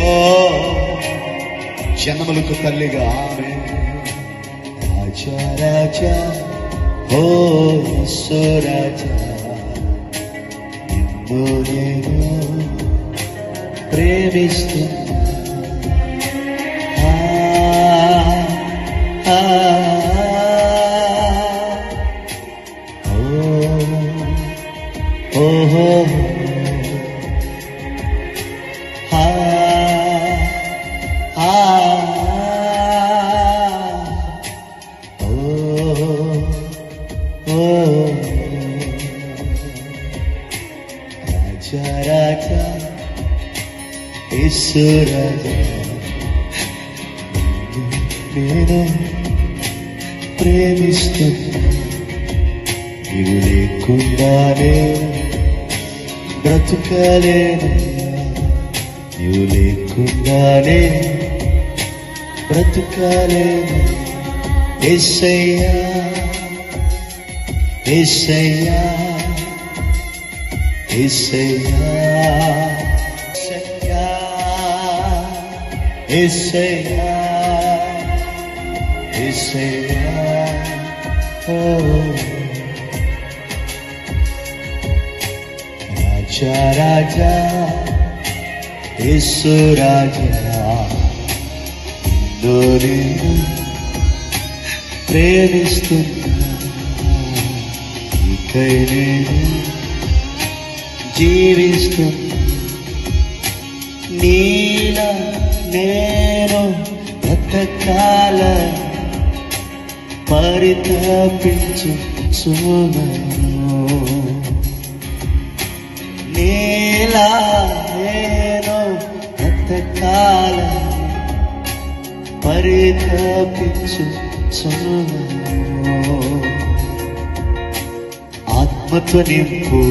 ఓ జనములకు తల్లిగా ఆమె. రాజా రాజా ఓ యేసు రాజా. నిన్ను నేను ప్రేమిస్తున్నా. ఓ, ఓహో, ఆ, ఆ, ఓ, ఓ, రాజా రాజా యేసు రాజా నేను ప్రేమిస్తున్నా నీవు లేకుండానే బ్రతుకలేను నీవు లేకుండానే బ్రతుకలేను ఎస్సయ్యా ఎస్సయ్యా ఎస్సయ్యా ఎస్సయ్యా ఎస్సయ్యా ఓ రాజా రాజా యేసు రాజా నేను ప్రేమిస్తున్నా నీకై నేను జీవిస్తున్నా. నీల నేను బ్రతకాల పరితపించు సుమను నీలా నేను బ్రతకాల. పరితపించు ఆత్మతో నింపు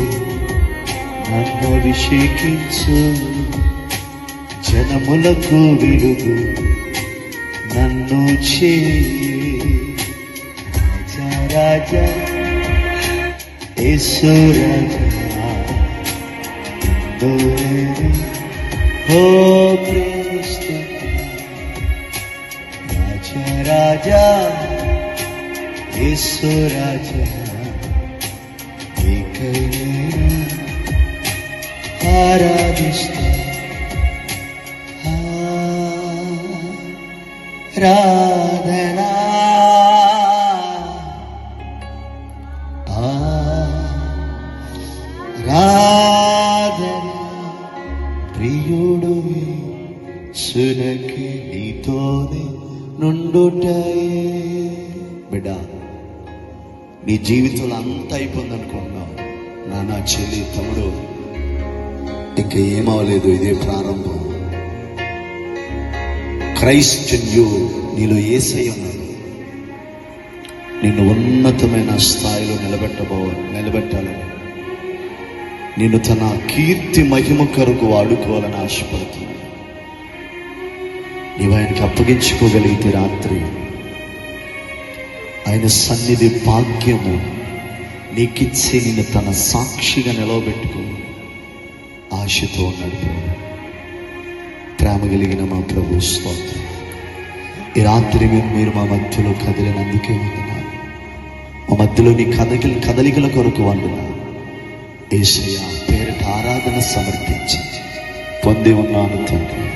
నన్ను అభిషేకించు. జనములకు విలుగు నన్ను చేయి. రాజా రాజా యేసు రాజా. నిన్ను నేను ఓ ప్రేమిస్తున్నా రాజా ప్రియుడు సునకి నీతోనే నుండుటాయే. బిడ్డ నీ జీవితంలో అంత అయిపోయింది అనుకుంటున్నావు నాన్న చెల్లి తమ్ముడు ఇంకా ఏమవలేదు ఇదే ప్రారంభం. క్రైస్ట్ యూ నీలో ఏసై ఉన్నాడు. నిన్ను ఉన్నతమైన స్థాయిలో నిలబెట్టబో నిలబెట్టాలని. నిన్ను తన కీర్తి మహిమ కొరకు వాడుకోవాలని ఆశపడుతుంది. నీవు ఆయనకి అప్పగించుకోగలిగితే రాత్రి ఆయన సన్నిధి భాగ్యము నీకిచ్చే నిన్ను తన సాక్షిగా నిలవబెట్టుకో ఆశతో నడుపు. ప్రేమ కలిగిన మా ప్రభు స్తోత్రం. ఈ రాత్రి మీరు మీరు మా మధ్యలో కదిలినందుకే వందనాలు. మా మధ్యలో నీ కదలికల కదలికల కొరకు వందనాలు. ഏഷ്യ പേരിട്ട് ആരാധന സമർപ്പിച്ച്. പൊന്തി ഒന്നാമത്തേക്ക്